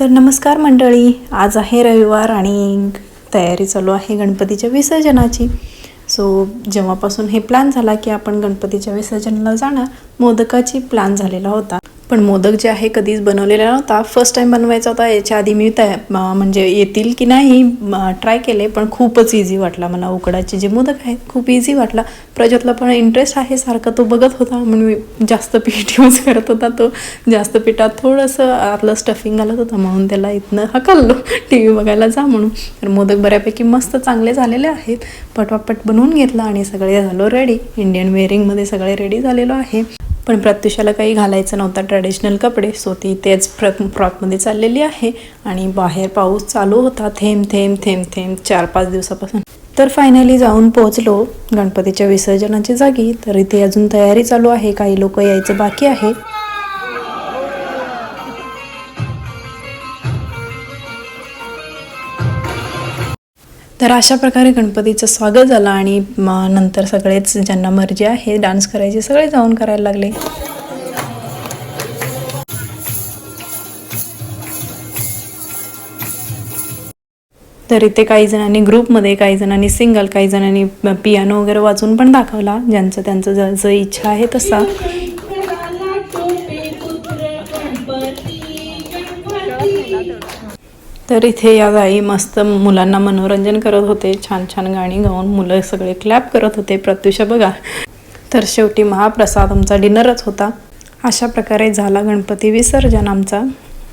तर नमस्कार मंडळी आज आहे रविवार आणि तयारी चालू आहे गणपतीच्या विसर्जनाची. सो जेव्हापासून हे प्लॅन झाला की आपण गणपतीच्या विसर्जनाला जाणार मोदकाची प्लॅन झालेला होता. पण मोदक जे आहे कधीच बनवलेला नव्हता फर्स्ट टाईम बनवायचा होता याच्या आधी मी तया म्हणजे येतील की नाही ट्राय केले पण खूपच इझी वाटला मला. उकडाचे जे मोदक आहेत खूप इझी वाटला. प्रज्योतला पण इंटरेस्ट आहे सारखा तो बघत होता म्हणून मी जास्त पीठ यूज करत होता. तो जास्त पिठात थोडंसं आपलं स्टफिंग घालत होता म्हणून त्याला इथनं हकललो. टी व्ही बघायला जा म्हणून. तर मोदक बऱ्यापैकी मस्त चांगले झालेले आहेत. पटवापट बनवून घेतला आणि सगळे झालो रेडी इंडियन वेअरिंगमध्ये सगळे रेडी झालेलो आहे. पण प्रत्युषाला काही घालायचं नव्हता. ट्रॅडिशनल कपडे. सो ती तेच फ्रॉक फ्रॉकमध्ये चाललेली आहे. आणि बाहेर पाऊस चालू होता. थेंब थेंब थेंब थेंब. चार पाच दिवसापासून. तर फायनली जाऊन पोहोचलो गणपतीच्या विसर्जनाची जागी. तर इथे अजून तयारी चालू आहे. काही लोक यायचं बाकी आहे. तर अशा प्रकारे गणपतीचं स्वागत झालं आणि नंतर सगळेच ज्यांना मर्जी आहे डान्स करायचे सगळे जाऊन करायला लागले. तर इथे काही जणांनी ग्रुपमध्ये काही जणांनी सिंगल काही जणांनी पियानो वगैरे वाचून पण दाखवला. ज्यांचं त्यांचं जसं इच्छा आहे तसा. तर इथे या गाई मस्त मुलांना मनोरंजन करत होते. छान छान गाणी गाऊन मुलं सगळे क्लॅप करत होते. प्रत्युषा बघा. तर शेवटी महाप्रसाद आमचा डिनरच होता. अशा प्रकारे झाला गणपती विसर्जन आमचा.